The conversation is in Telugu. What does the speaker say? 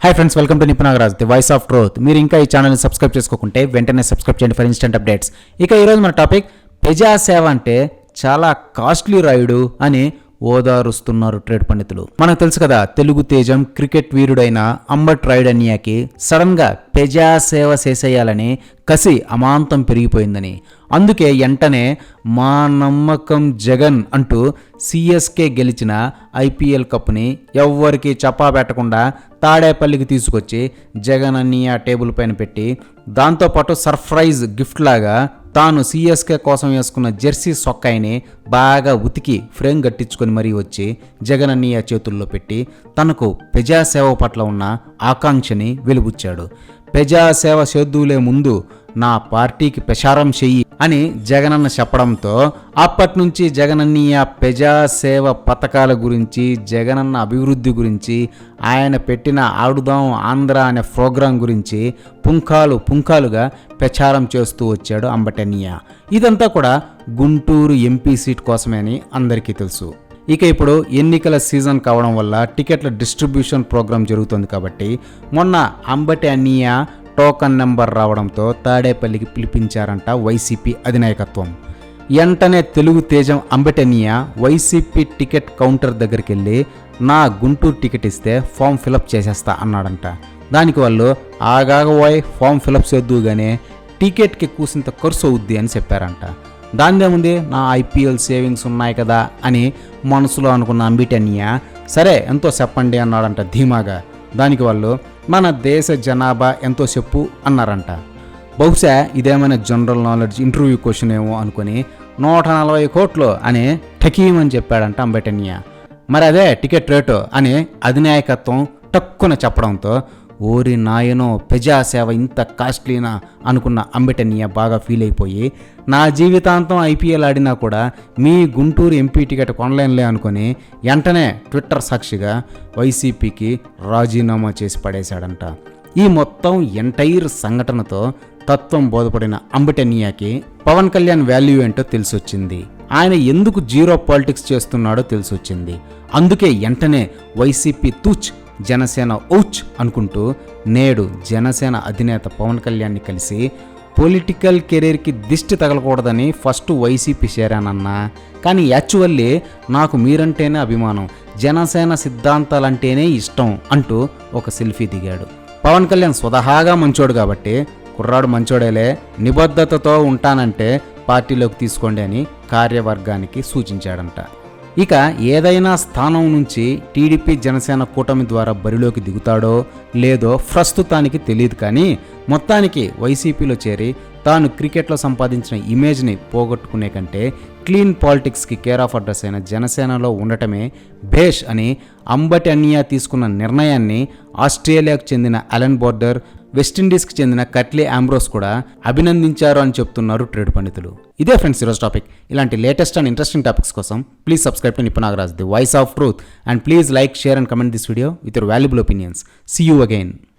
Hi friends welcome to Nipunagaraj the voice of truth మీరు ఇంకా ఈ ఛానల్ని సబ్స్క్రైబ్ చేసుకోకుంటే వెంటనే సబ్స్క్రైబ్ చేయండి ఫర్ ఇన్స్టెంట్ అప్డేట్స్ ఇక ఈరోజు మన టాపిక్ పెజా సేవ అంటే చాలా కాస్ట్లీ రైడు అని ఓదారుస్తున్నారు ట్రేడ్ పండితులు. మనకు తెలుసు కదా తెలుగు తేజం క్రికెట్ వీరుడైన అంబట్ రైడ్ అన్యాకి సడన్గా ప్రజాసేవ చేసేయాలని కసి అమాంతం పెరిగిపోయిందని. అందుకే వెంటనే మా నమ్మకం జగన్ అంటూ సిఎస్కే గెలిచిన ఐపీఎల్ కప్ని ఎవ్వరికి చప్పా పెట్టకుండా తాడేపల్లికి తీసుకొచ్చి జగన్ అన్నయ్య టేబుల్ పైన పెట్టి దాంతోపాటు సర్ప్రైజ్ గిఫ్ట్ లాగా తాను సిఎస్కే కోసం వేసుకున్న జెర్సీ సొక్కాయిని బాగా ఉతికి ఫ్రేమ్ కట్టించుకొని మరీ వచ్చి జగన్ అన్నయ్య చేతుల్లో పెట్టి తనకు ప్రజాసేవ పట్ల ఉన్న ఆకాంక్షని వెలుబుచ్చాడు. ప్రజాసేవ చేద్దులే ముందు నా పార్టీకి ప్రచారం చెయ్యి అని జగనన్న చెప్పడంతో అప్పటినుంచి జగనన్నయ్య ప్రజాసేవ పథకాల గురించి జగనన్న అభివృద్ధి గురించి ఆయన పెట్టిన ఆడుదాం ఆంధ్ర అనే ప్రోగ్రాం గురించి పుంఖాలు పుంఖాలుగా ప్రచారం చేస్తూ వచ్చాడు అంబటన్నయ్య ఇదంతా కూడా గుంటూరు ఎంపీ సీట్ కోసమే అని అందరికీ తెలుసు. ఇక ఇప్పుడు ఎన్నికల సీజన్ కావడం వల్ల టికెట్ల డిస్ట్రిబ్యూషన్ ప్రోగ్రాం జరుగుతుంది కాబట్టి మొన్న అంబటి అన్నయ్య టోకన్ నెంబర్ రావడంతో తాడేపల్లికి పిలిపించారంట వైసీపీ అధినాయకత్వం. వెంటనే తెలుగు తేజం అంబటనియా వైసీపీ టికెట్ కౌంటర్ దగ్గరికి వెళ్ళి నా గుంటూరు టికెట్ ఇస్తే ఫామ్ ఫిలప్ చేసేస్తా అన్నాడంట. దానికి వాళ్ళు ఆగాగోయ్ ఫామ్ ఫిలప్ చేద్దుగానే టికెట్కి కూసింత ఖర్చు అవుద్ది అని చెప్పారంట. దానిదేముంది? నా ఐపీఎల్ సేవింగ్స్ ఉన్నాయి కదా అని మనసులో అనుకున్న అంబిటన్య సరే ఎంతో చెప్పండి అన్నాడంట ధీమాగా. దానికి వాళ్ళు మన దేశ జనాభా ఎంతో చెప్పు అన్నారంట. బహుశా ఇదేమైనా జనరల్ నాలెడ్జ్ ఇంటర్వ్యూ క్వశ్చన్ ఏమో అనుకుని నూట నలభై కోట్లు అని అని చెప్పాడంట అంబేటన్య. మరి అదే టికెట్ రేటు అని అధినాయకత్వం టక్కున చెప్పడంతో ఓరి నాయనో ప్రజాసేవ ఇంత కాస్ట్లీనా అనుకున్న అంబెటనియ బాగా ఫీల్ అయిపోయి నా జీవితాంతం ఐపీఎల్ ఆడినా కూడా మీ గుంటూరు ఎంపీ టికెట్ కొనలేనులే అనుకొని వెంటనే ట్విట్టర్ సాక్షిగా వైసీపీకి రాజీనామా చేసి పడేశాడంట. ఈ మొత్తం ఎంటైర్ సంఘటనతో తత్వం బోధపడిన అంబటనియాకి పవన్ కళ్యాణ్ వాల్యూ ఏంటో తెలిసొచ్చింది. ఆయన ఎందుకు జీరో పాలిటిక్స్ చేస్తున్నాడో తెలిసొచ్చింది. అందుకే వెంటనే వైసీపీ తూచ్ జనసేన ఔచ్ అనుకుంటూ నేడు జనసేన అధినేత పవన్ కళ్యాణ్ని కలిసి పొలిటికల్ కెరీర్కి దిష్టి తగలకూడదని ఫస్ట్ వైసీపీ చేరానన్నా. కానీ యాక్చువల్లీ నాకు మీరంటేనే అభిమానం. జనసేన సిద్ధాంతాలంటేనే ఇష్టం అంటూ ఒక సెల్ఫీ దిగాడు. పవన్ కళ్యాణ్ స్వతహాగా మంచోడు కాబట్టి కుర్రాడు మంచోడేలే నిబద్ధతతో ఉంటానంటే పార్టీలోకి తీసుకోండి అని కార్యవర్గానికి సూచించాడంట. ఇక ఏదైనా స్థానం నుంచి టీడీపీ జనసేన కూటమి ద్వారా బరిలోకి దిగుతాడో లేదో ప్రస్తుతానికి తెలియదు కానీ మొత్తానికి వైసీపీలో చేరి తాను క్రికెట్లో సంపాదించిన ఇమేజ్ని పోగొట్టుకునే కంటే క్లీన్ పాలిటిక్స్కి కేర్ ఆఫ్ అడ్రస్ అయిన జనసేనలో ఉండటమే భేష్ అని అంబటి అన్నియా తీసుకున్న నిర్ణయాన్ని ఆస్ట్రేలియాకు చెందిన అలెన్ బోర్డర్ వెస్టిండీస్కి చెందిన కట్లీ ఆంబ్రోస్ కూడా అభినందించారు అని చెప్తున్నారు ట్రేడ్ పండితులు. ఇదే ఫ్రెండ్స్ ఈరోజు టాపిక్. ఇలాంటి లేటెస్ట్ అండ్ ఇంట్రెస్టింగ్ టాపిక్స్ కోసం please subscribe to Nipunagaraj the voice of truth. And please like share and comment this video with your valuable opinions. See you again